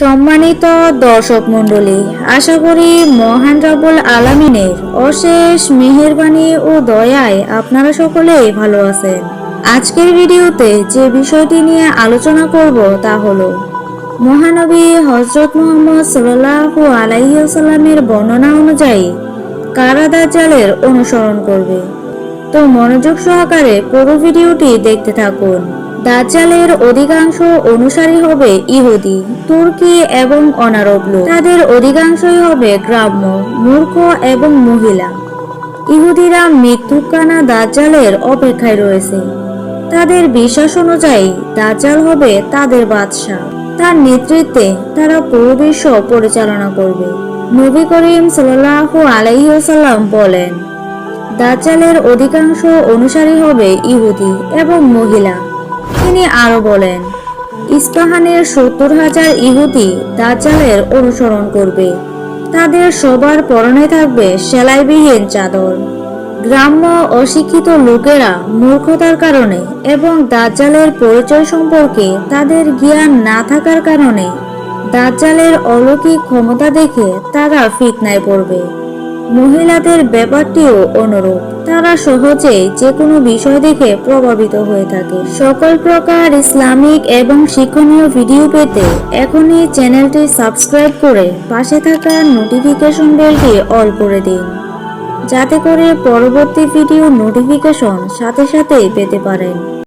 সম্মানিত দর্শক মণ্ডলী, আশা করি মহান রাবুল আলামিনের অশেষ মেহেরবানি ও দয়ায় আপনারা সকলেই ভালো আছেন। আজকের ভিডিওতে যে বিষয়টি নিয়ে আলোচনা করব তা হলো, মহানবী হজরত মোহাম্মদ সাল্লাল্লাহু আলাইহি সাল্লামের বর্ণনা অনুযায়ী কারা জালের অনুসরণ করবে। তো মনোযোগ সহকারে পুরো ভিডিওটি দেখতে থাকুন। দাজ্জালের অধিকাংশ অনুসারী হবে ইহুদি, তুর্কি এবং অনারব লোক। তাদের অধিকাংশই হবে গ্রাম্য, মূর্খ এবং মহিলা। ইহুদিরা মৃত্যুকানা দাজ্জালের অপেক্ষায় রয়েছে। তাদের বিশ্বাস অনুযায়ী দাজ্জাল হবে তাদের বাদশাহ। তার নেতৃত্বে তারা পুরো বিশ্ব পরিচালনা করবে। নবী করিম সাল্লাল্লাহু আলাইহি ওয়াসাল্লাম বলেন, দাজ্জালের অধিকাংশ অনুসারী হবে ইহুদি এবং মহিলা। তিনি আরও বলেন, ইস্পাহানের সত্তর হাজার ইহুদি দাজ্জালের অনুসরণ করবে। তাদের সবার পরনে থাকবে সেলাইবিহীন চাদর। গ্রাম্য অশিক্ষিত লোকেরা মূর্খতার কারণে এবং দাজ্জালের পরিচয় সম্পর্কে তাদের জ্ঞান না থাকার কারণে দাজ্জালের অলৌকিক ক্ষমতা দেখে তারা ফিতনায় পড়বে। মহিলাদের ব্যাপারটিও অনুরূপ। তারা সহজেই যে কোনো বিষয় দেখে প্রভাবিত হয়ে থাকে। সকল প্রকার ইসলামিক এবং শিক্ষণীয় ভিডিও পেতে এখনই চ্যানেলটি সাবস্ক্রাইব করে পাশে থাকা নোটিফিকেশন বেলটি অল করে দিন, যাতে করে পরবর্তী ভিডিও নোটিফিকেশন সাথে সাথেই পেতে পারেন।